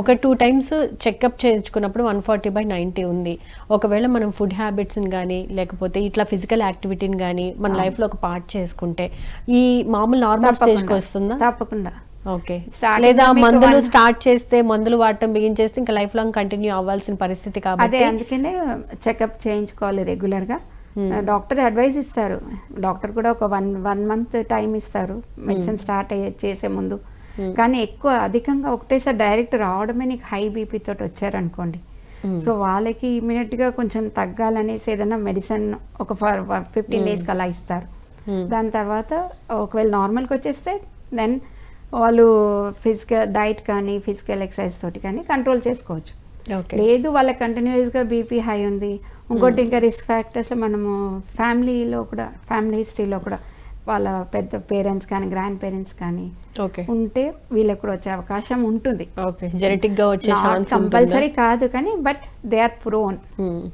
ఒక two times checkup చేయించుకున్నప్పుడు one forty by ninety ఉంది. ఒకవేళ మనం ఫుడ్ హ్యాబిట్స్ని కానీ లేకపోతే ఇట్లా ఫిజికల్ యాక్టివిటీని కానీ మన లైఫ్లో ఒక పార్ట్ చేసుకుంటే ఈ మామూలు నార్మల్ స్టేజ్కి వస్తుందా? తప్పకుండా. ఓకే లేదా మందులు స్టార్ట్ చేస్తే మందులు వాడటం బిగించేస్తే ఇంకా లైఫ్ లాంగ్ కంటిన్యూ అవ్వాల్సిన పరిస్థితి అదే కాబట్టి అందుకనే చెకప్ చేయించుకోవాలి రెగ్యులర్గా. డాక్టర్ అడ్వైస్ ఇస్తారు. డాక్టర్ కూడా ఒక వన్ వన్ మంత్ టైం ఇస్తారు. మెడిసిన్ స్టార్ట్ అయ్యే చేసే ముందు. కానీ ఎక్కువ అధికంగా ఒకటేసారి డైరెక్ట్ రావడమే నీకు హై బీపీ తోటి వచ్చారనుకోండి. సో వాళ్ళకి ఇమీడియట్గా కొంచెం తగ్గాలనేసి ఏదైనా మెడిసిన్ ఒక ఫిఫ్టీన్ డేస్కి అలా ఇస్తారు. Hmm. దాని తర్వాత ఒకవేళ నార్మల్కి వచ్చేస్తే దెన్ వాళ్ళు ఫిజికల్ డైట్ కానీ ఫిజికల్ ఎక్సర్సైజ్ తోటి కానీ కంట్రోల్ చేసుకోవచ్చు. లేదు వాళ్ళ కంటిన్యూస్గా బీపీ హై ఉంది. ఇంకోటి ఇంకా రిస్క్ ఫ్యాక్టర్స్లో మనము ఫ్యామిలీలో కూడా ఫ్యామిలీ హిస్టరీలో కూడా వాళ్ళ పెద్ద పేరెంట్స్ కానీ గ్రాండ్ పేరెంట్స్ కానీ ఓకే. ఉంటే వీళ్ళకి కూడా వచ్చే అవకాశం ఉంటుంది. ఓకే. జెనెటిక్గా వచ్చే ఛాన్స్ కంపల్సరీ కాదు కానీ but they are prone.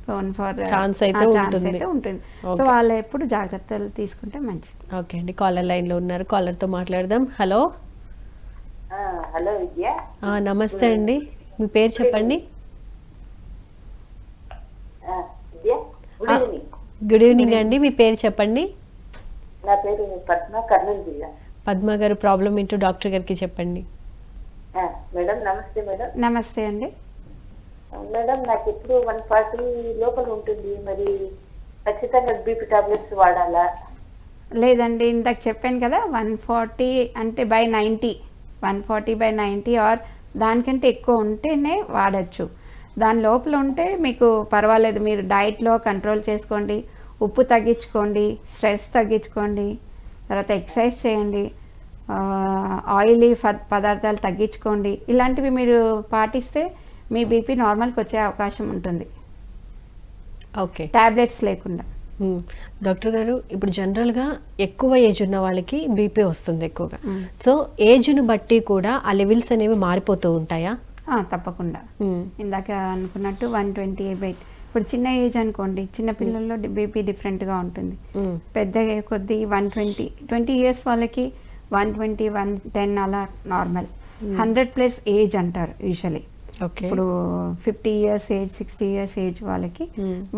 Prone for Chance అయితే ఉంటుంది. అయితే ఉంటుంది. సో. వాళ్ళు ఎప్పుడు జాగ్రత్తలు తీసుకుంటే మంచిది. ఓకే అండి. కాలర్ లైన్లో ఉన్నారు. కాలర్తో మాట్లాడదాం. హలో. ఆ, హలో విద్య. ఆ, నమస్తే అండి. మీ పేరు చెప్పండి. గుడ్ ఈవినింగ్ అండి. మీ పేరు చెప్పండి. నా పేరు పద్మ కర్నూలు జిల్లా పద్మ గారు ప్రాబ్లం ఏంటో డాక్టర్ గారికి చెప్పండి. ఆ, మేడం నమస్తే మేడం. నమస్తే అండి. మేడం నాకు ఎప్పుడు వన్ ఫార్టీ లోపల ఉంటుంది. మరి ఖచ్చితంగా బీపీ టాబ్లెట్స్ వాడాలా? లేదండి ఇందాక చెప్పాను కదా వన్ ఫార్టీ అంటే by ninety. One forty by ninety or దానికంటే ఎక్కువ ఉంటేనే వాడచ్చు. దాని లోపల ఉంటే మీకు పర్వాలేదు. మీరు డైట్లో కంట్రోల్ చేసుకోండి. ఉప్పు తగ్గించుకోండి స్ట్రెస్ తగ్గించుకోండి తర్వాత ఎక్సర్సైజ్ చేయండి ఆయిలీ పదార్థాలు తగ్గించుకోండి. ఇలాంటివి మీరు పాటిస్తే మీ బీపీ నార్మల్కి వచ్చే అవకాశం ఉంటుంది. ఓకే. టాబ్లెట్స్ లేకుండా. డాక్టర్ గారు ఇప్పుడు జనరల్గా ఎక్కువ ఏజ్ ఉన్న వాళ్ళకి బీపీ వస్తుంది ఎక్కువగా. సో ఏజ్ను బట్టి కూడా ఆ లెవెల్స్ అనేవి మారిపోతూ ఉంటాయా? తప్పకుండా. ఇందాక అనుకున్నట్టు వన్ ట్వంటీ బైట్ ఇప్పుడు చిన్న ఏజ్ అనుకోండి చిన్న పిల్లల్లో బీపీ డిఫరెంట్గా ఉంటుంది. పెద్ద కొద్ది వన్ ట్వంటీ ట్వంటీ ఇయర్స్ వాళ్ళకి వన్ ట్వంటీ వన్ టెన్ అలా నార్మల్. హండ్రెడ్ ప్లస్ ఏజ్ అంటారు యూజువలీ. ఓకే. ఇప్పుడు fifty years age sixty years age వాళ్ళకి.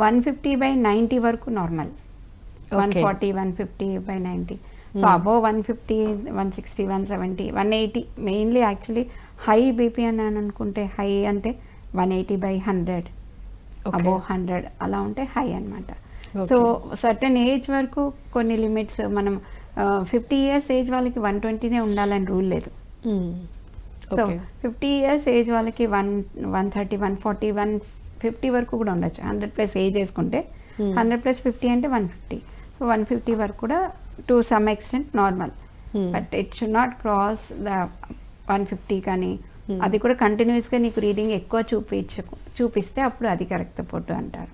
వన్ ఫిఫ్టీ బై నైంటీ వరకు normal. One. Forty one fifty by ninety. So above one fifty one sixty one seventy one eighty mainly actually high BP అని అని అనుకుంటే high అంటే one eighty by hundred. Above hundred అలా ఉంటే high అన్నమాట. So certain age వరకు కొన్ని limits మనం ఫిఫ్టీ ఇయర్స్ ఏజ్ వాళ్ళకి వన్ ట్వంటీనే ఉండాలని రూల్ లేదు. సో ఫిఫ్టీ ఇయర్స్ ఏజ్ వాళ్ళకి one one thirty one forty one fifty వరకు కూడా ఉండొచ్చు. హండ్రెడ్ ప్లస్ ఏజ్ వేసుకుంటే హండ్రెడ్ ప్లస్ ఫిఫ్టీ అంటే one fifty. So one fifty వరకు కూడా to some extent normal. But it should not cross the one fifty కానీ అది కూడా కంటిన్యూస్గా నీకు రీడింగ్ ఎక్కువ చూపించకు చూపిస్తే అప్పుడు అది కరెక్ట్ ఫోటో అంటారు.